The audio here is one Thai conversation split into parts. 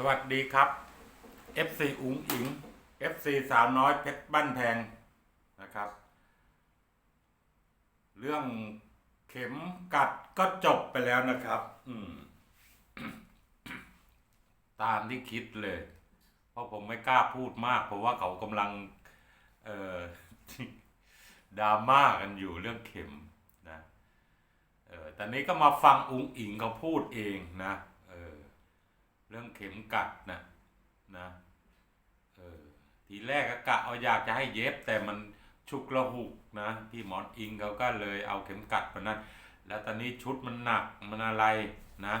สวัสดีครับ FC อุ๋งอิง FC สาวน้อยเพชรบ้านแพงนะครับ เรื่องเข็มกัดก็จบไปแล้วนะครับ อืม ตามที่คิดเลย เพราะผมไม่กล้าพูดมาก เพราะว่าเขากำลัง เอ่อดราม่ากันอยู่เรื่องเข็มนะ เออแต่นี้ก็มาฟังอุ๋งอิงเขาพูดเองนะ เรื่องเข็มกัดนะนะเออทีแรกก็กะเอาอยากจะให้เย็บแต่มันฉุกละหุกนะพี่หมอนอิงเขาก็เลยเอาเข็มกัดมานั้นแล้วตอนนี้ชุดมันหนักมันอะไรนะ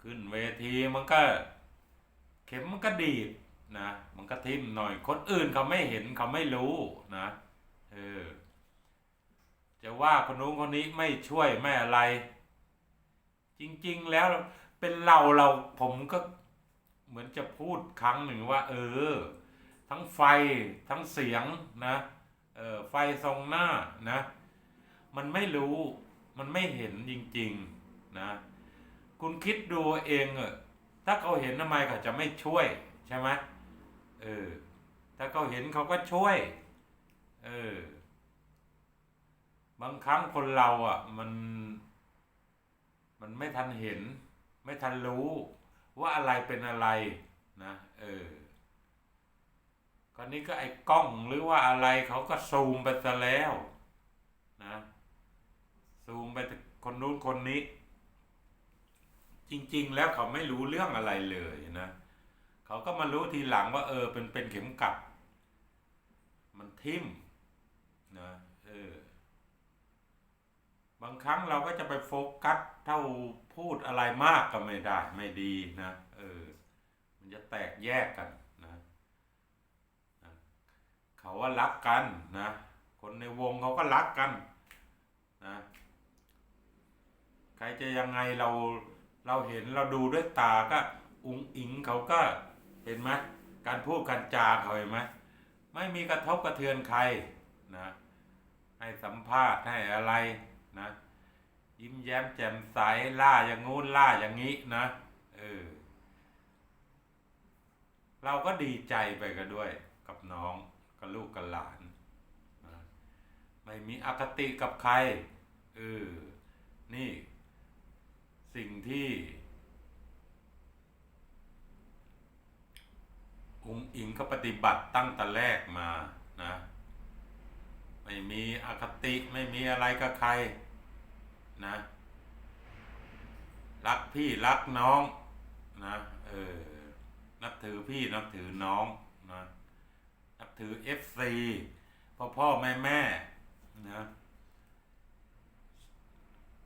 ขึ้นเวทีมันก็ เข็มมันก็ดีดนะมันก็ทิ่มหน่อยคนอื่นเขาไม่เห็นเขาไม่รู้นะเออจะว่าคนนู้นคนนี้ไม่ช่วยไม่อะไร จริง ๆ แล้ว เป็นเราเราผมก็เหมือนจะพูดครั้งหนึ่งว่า เออ ทั้งไฟทั้งเสียงนะเออไฟทรงหน้านะ มันไม่รู้มันไม่เห็นจริง ๆ นะ คุณคิดดูเองเออถ้าเขาเห็นทำไมเขาจะไม่ช่วยใช่ไหมเออ ถ้าเขาเห็นเขาก็ช่วย เออ บางครั้งคนเราอะ มัน มันไม่ทันเห็น ไม่ทันรู้ว่าอะไรเป็นอะไรนะเออคราวนี้ก็ไอ้กล้องหรือว่าอะไรเขาก็ซูมไปซะแล้วนะซูมไปคนนู้นคนนี้ จริง ๆ แล้วเขาไม่รู้เรื่องอะไรเลยนะเขาก็มารู้ทีหลังว่า เออ เป็นเป็นเข็มกลัด มันทิ่มนะเออบางครั้งเราก็จะไปโฟกัสเท่า พูดอะไรมากก็ไม่ได้ไม่ดีนะ เออ มันจะแตกแยกกันนะนะเขาว่ารักกันนะ คนในวงเขาก็รักกันนะใครจะยังไงเราเราเห็นเราดูด้วยตาก็อุงอิงเขาก็เห็นไหมการพูดการจาเขาเห็นไหมไม่มีกระทบกระเทือนใครนะให้สัมภาษณ์ให้อะไรนะ ยิ้มแย้มแจ่มใสล่าอย่างงู้นล่าอย่างนี้นะเออเราก็ดีใจไปกันด้วยกับน้องกับลูกกับหลานนะไม่มีอคติกับใครเออนี่ สิ่งที่อุงอิงเขาปฏิบัติตั้งแต่แรกมานะ ไม่มีอคติไม่มีอะไรกับใคร นะ รักพี่รักน้องนะเออนับถือพี่นับถือน้องนะนับถือเอฟซีพ่อพ่อแม่แม่นะ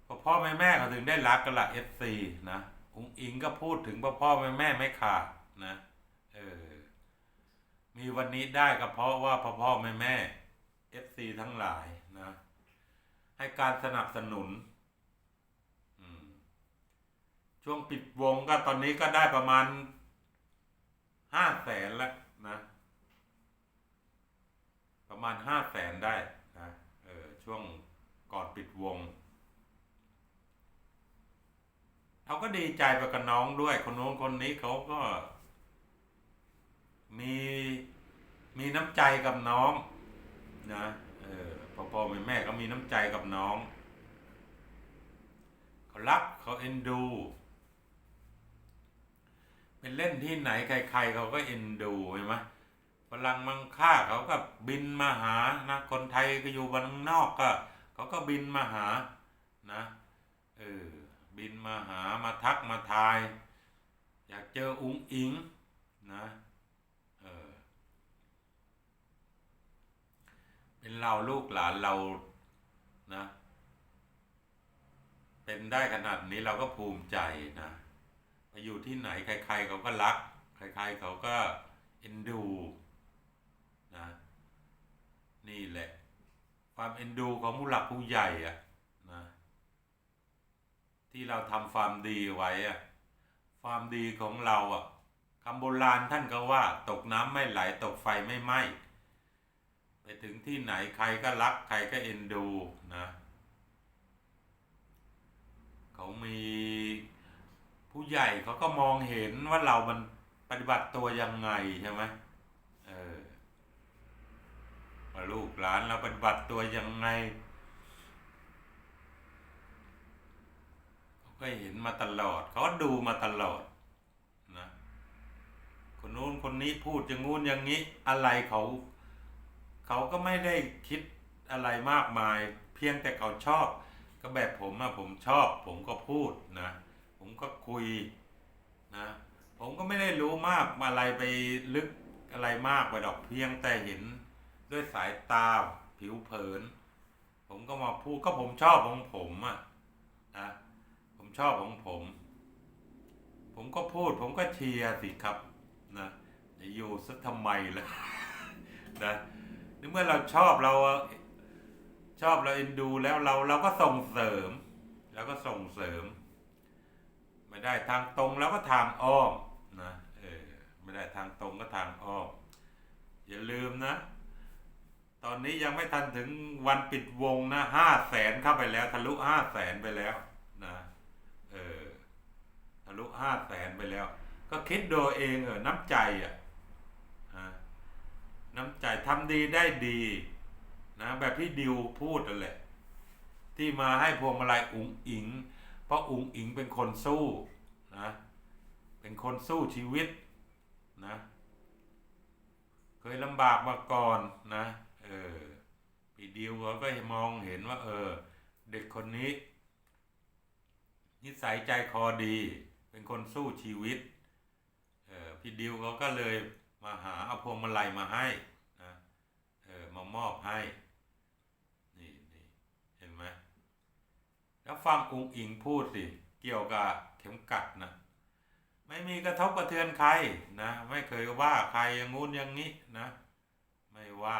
พ่อพ่อแม่แม่เขาถึงได้รักกันละเอฟซีนะอุงอิงก็พูดถึงพ่อพ่อแม่แม่ไม่ขาดนะเออมีวันนี้ได้ก็เพราะว่าพ่อพ่อแม่แม่เอฟซีทั้งหลายนะให้การสนับสนุน ช่วงปิดวงก็ตอนนี้ก็ได้ประมาณห้าแสนแล้วนะ ประมาณห้าแสนได้นะเออช่วงก่อนปิดวงเราก็ดีใจไปกับน้องด้วยคนโน้นคนนี้เขาก็ มีมีน้ำใจกับน้องนะเออพ่อพ่อแม่แม่ก็มีน้ำใจกับน้องเขารักเขาเอ็นดู เป็นเล่นที่ไหนใคร ๆเขาก็เอ็นดูเห็นไหมฝรั่งมังค่าเขาก็บินมาหานะคนไทยก็อยู่บนนอกก็เขาก็บินมาหานะเออบินมาหามาทักมาทาย อยากเจออุ้งอิงนะเออเป็นเราลูกหลานเรานะ เป็นได้ขนาดนี้เราก็ภูมิใจนะ อยู่ที่ไหนใครๆเขาก็รัก ใครๆเขาก็เอ็นดูนะนี่แหละ ความเอ็นดูของผู้หลักผู้ใหญ่อะนะที่เราทำความดีไว้อะความดีของเราอะคำโบราณท่านก็ว่า ตกน้ำไม่ไหลตกไฟไม่ไหม้ไปถึงที่ไหนใครก็รักใครก็เอ็นดูนะ เขามี ผู้ใหญ่เขาก็มองเห็นว่าเรามันปฏิบัติตัวยังไงใช่ไหมเออว่าลูกหลานเราปฏิบัติตัวยังไงเขาก็เห็นมาตลอด เขาดูมาตลอดนะคนนู้นคนนี้พูดอย่างงู้นอย่างนี้ อะไรเขาเขาก็ไม่ได้คิดอะไรมากมาย เพียงแต่เขาชอบ ก็แบบผมอะผมชอบ ผมก็พูดนะ ผมก็คุยนะผมก็ไม่ได้รู้มากอะไรไปลึกอะไรมากไปดอกเพียงแต่เห็นด้วยสายตาผิวเผิน ผมก็มาพูดก็ผมชอบของผมอะนะผมชอบของผม ผมก็พูดผมก็เชียร์สิครับนะจะอยู่สักทำไมล่ะนะนเมื่อเราชอบเราชอบเราเอ็นดูแล้วเราเราก็ส่งเสริม แล้วก็ส่งเสริม ไม่ได้ทางตรงแล้วก็ทางอ้อมนะเออไม่ได้ทางตรงก็ทางอ้อมอย่าลืมนะ ตอนนี้ยังไม่ทันถึงวันปิดวงนะห้าแสนเข้าไปแล้ว ทะลุห้าแสนไปแล้วนะเออทะลุห้าแสนไปแล้ว ก็คิดโดูเองเออน้ำใจอะฮะน้ำใจทำดีได้ดีนะแบบที่ดิวพูดนั่นแหละ ที่มาให้พวงมาลัยอุ๋งอิง เพราะอุ๋งอิงเป็นคนสู้นะเป็นคนสู้ชีวิตนะเคยลำบากมาก่อนนะเออพี่ดิวเขาก็มองเห็นว่า เออ เด็กคนนี้ นิสัยใจคอดี เป็นคนสู้ชีวิตเออพี่ดิวเขาก็เลยมาหาเอาพวงมาลัยมาให้นะเออมามอบให้ นี่นี่เห็นไหม แล้วฟังอุงอิงพูดสิ เกี่ยวกับเข็มกัดนะไม่มีกระทบกระเทือนใครนะ ไม่เคยว่าใครอย่างงู้นอย่างนี้นะ ไม่ว่า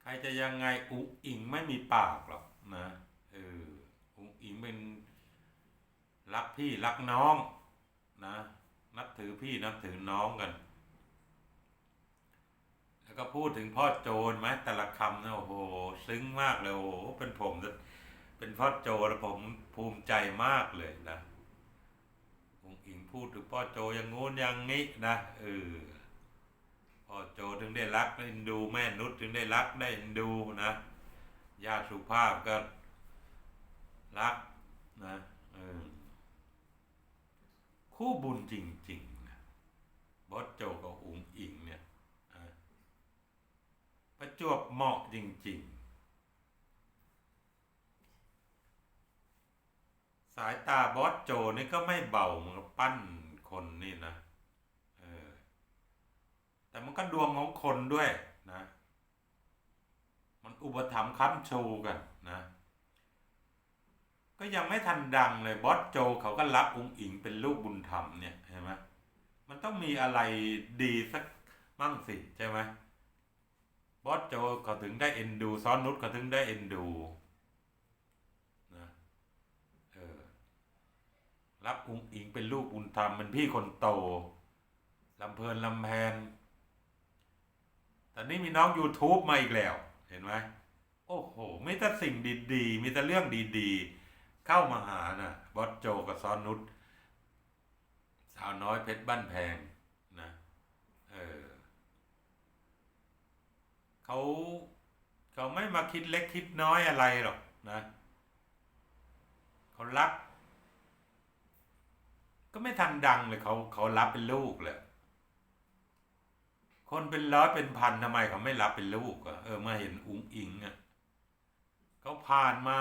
ใครจะยังไงอุงอิงไม่มีปากหรอกนะเอออุงอิงเป็นรักพี่รักน้องนะนับถือพี่นับถือน้องกัน แล้วก็พูดถึงพ่อโจรไหมแต่ละคำนะโอ้โห ซึ้งมากเลยโอ้โหเป็นผมเป็นพ่อโจแล้วผมภูมิใจมากเลยนะองค์อิงพูดถึงพ่อโจอย่างงู้นอย่างนี้นะเออพ่อโจถึงได้รักได้ดูแม่นุชถึงได้รักได้ดูนะญาติสุภาพก็รักนะเออคู่บุญจริงๆนะบอสโจกับอุ๋งอิงเนี่ย ประจวบเหมาะจริง ๆ สายตาบอสโจนี่ก็ไม่เบาเหมันก็ปั้นคนนี่นะเออแต่มันก็ดวงของคนด้วยนะ มันอุปถัมภ์ค้ำชูกันนะ ก็ยังไม่ทันดังเลยบอสโจเขาก็รับอุงอิงเป็นลูกบุญธรรมเนี่ยเห็นไหมมันต้องมีอะไรดีสักมั่งสิใช่ไหม บอสโจเขาถึงได้เอ็นดูซ้อนนุชเขาถึงได้เอ็นดูนะเออรับอุ้งอิงเป็นลูกบุญธรรมเป็นพี่คนโตลำเพลินลำแพนตอนนี้มีน้อง YouTube มาอีกแล้ว เห็นไหมโอ้โหมีแต่สิ่งดีๆมีแต่เรื่องดีๆ เข้ามาหานะ่ะบอสโจกับซ้อนนุชสาวน้อยเพชรบ้านแพงนะเออ เขาเขาไม่มาคิดเล็กคิดน้อยอะไรหรอกนะเขารัก ก็ไม่ทันดังเลยเขาเขารับเป็นลูกเลยคนเป็นร้อยเป็นพันทำไมเขาไม่รับเป็นลูกอะเออมาเห็นอุ๋งอิงอะเขาผ่านมา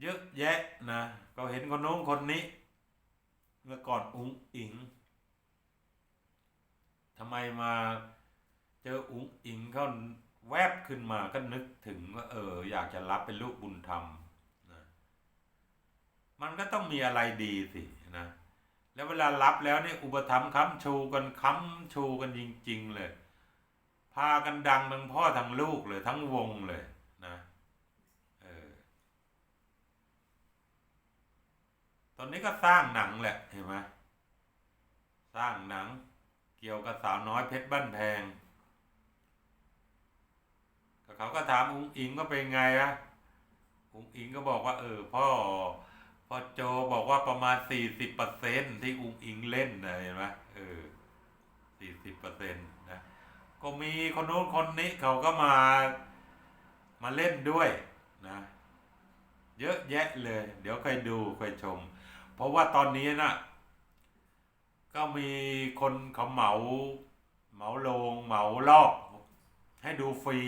เยอะแยะนะก็เห็นคนโน้นคนนี้ เมื่อก่อนอุ๋งอิงทำไมมา เจออุ๋งอิงเขาแวบขึ้นมาก็นึกถึงว่าเออ อยากจะรับเป็นลูกบุญธรรมนะมันก็ต้องมีอะไรดีสินะแล้วเวลารับแล้วเนี่ยอุปถัมภ์ค้ำชูกันค้ำชูกันจริง ๆ เลย พากันดังทั้งพ่อทั้งลูกเลย ทั้งวงเลยนะเออตอนนี้ก็สร้างหนังแหละเห็นไหมสร้างหนัง เกี่ยวกับสาวน้อยเพชรบ้านแพง เขาก็ถามอุ้งอิงก็เป็นไงอะอุ้งอิงก็บอกว่าเออพ่อพ่อโจบอกว่าประมาณสี่สิบเปอร์เซ็นที่อุ้งอิงเล่นนะเห็นไหมเออสี่สิบเปอร์เซ็นนะก็มีคนโน้นคนนี้เขาก็มามาเล่นด้วยนะเยอะแยะเลย เดี๋ยวค่อยดูค่อยชม เพราะว่าตอนนี้นะก็มีคนเขาเหมา เหมาโรงเหมารอบให้ดูฟรี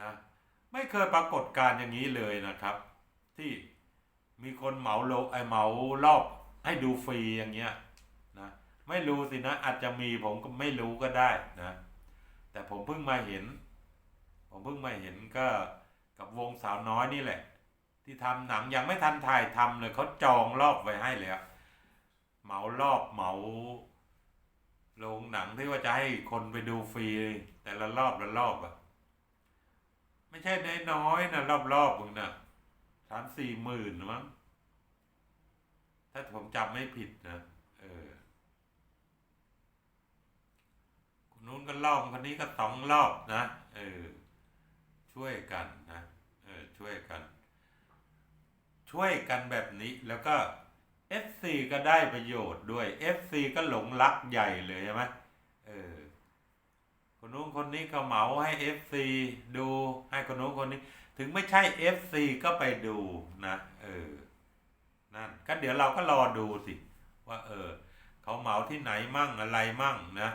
นะ ไม่เคยปรากฏการอย่างนี้เลยนะครับ ที่มีคนเหมาโรงไอเหมารอบให้ดูฟรีอย่างเงี้ยนะไม่รู้สินะอาจจะมีผมก็ไม่รู้ก็ได้นะ แต่ผมเพิ่งมาเห็น ผมเพิ่งมาเห็นก็กับวงสาวน้อยนี่แหละ ที่ทำหนังยังไม่ทันถ่ายทำเลยเขาจองรอบไว้ให้แล้วเหมารอบเหมาโรงหนังที่ว่าจะให้คนไปดูฟรีแต่ละรอบละรอบอะ ไม่ใช่น้อยๆนะรอบๆมึงนะสามสี่หมื่นมั้งถ้าผมจำไม่ผิดนะเออคนนู้นก็รอบคนนี้ก็สองรอบนะเออช่วยกันนะเออช่วยกัน ช่วยกันแบบนี้แล้วก็ FC ก็ได้ประโยชน์ด้วย FC ก็หลงรักใหญ่เลยใช่ไหมเออคนนู้นคนนี้ก็เหมาให้ FC ดู ให้คนนู้นคนนี้ ถึงไม่ใช่ FC ก็ไปดูนะเออนั่นก็เดี๋ยวเราก็รอดูสิ ว่า เออเขาเหมาที่ไหนมั่งอะไรมั่งนะ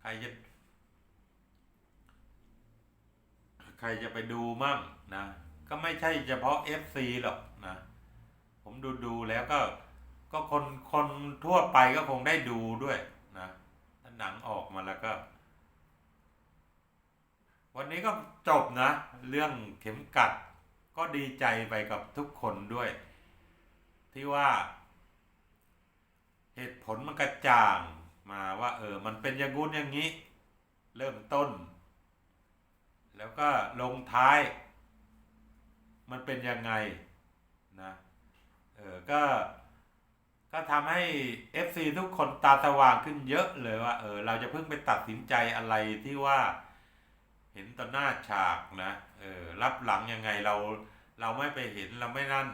ใครจะใครจะไปดูมั่งนะ ก็ไม่ใช่เฉพาะ FC หรอกนะ ผมดูดูแล้วก็ ก็คนคนทั่วไปก็คงได้ดูด้วยนะถ้าหนังออกมาแล้วก็ วันนี้ก็จบนะ เรื่องเข็มกัด ก็ดีใจไปกับทุกคนด้วย ที่ว่า เหตุผลมันกระจ่างมาว่า เออ มันเป็นอย่างงู้นอย่างนี้ เริ่มต้น แล้วก็ลงท้าย มันเป็นยังไงนะเออก็ก็ทำให้ FC ทุกคนตาสว่างขึ้นเยอะเลยว่าเออเราจะเพิ่งไปตัดสินใจอะไรที่ว่า เห็นต่อหน้าฉากนะเออรับหลังยังไงเราเราไม่ไปเห็นเราไม่นั่น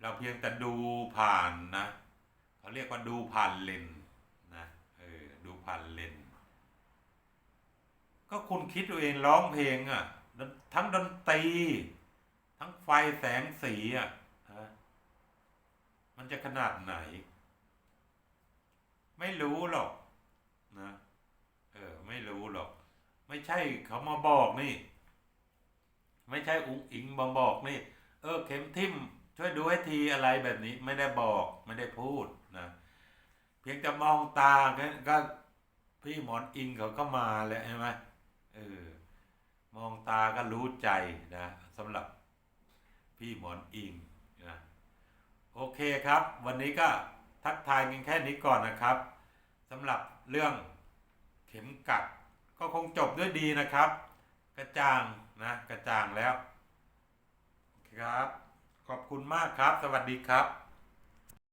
เราเพียงแต่ดูผ่านนะเขาเรียกว่าดูผ่านเลนนะเออดูผ่านเลนก็คุณคิดตัวเองร้องเพลงอะ่ะทั้งดนตรีทั้งไฟแสงสีอะ่ะฮะมันจะขนาดไหน ไม่รู้หรอกนะเออไม่รู้หรอก ไม่ใช่เขามาบอกนี่ ไม่ใช่อุ้งอิงมาบอกนี่ เออเข็มทิ่มช่วยดูให้ทีอะไรแบบนี้ไม่ได้บอกไม่ได้พูดนะเพียงแต่มองตาก็ก็พี่หมอนอิงเขาก็มาแล้วใช่ไหมเออมองตาก็รู้ใจนะสำหรับพี่หมอนอิงนะโอเคครับ วันนี้ก็ทักทายกันแค่นี้ก่อนนะครับสำหรับเรื่องเข็มกัด ก็คงจบด้วยดีนะครับ กระจ่างนะกระจ่างแล้วครับ ขอบคุณมากครับ สวัสดีครับ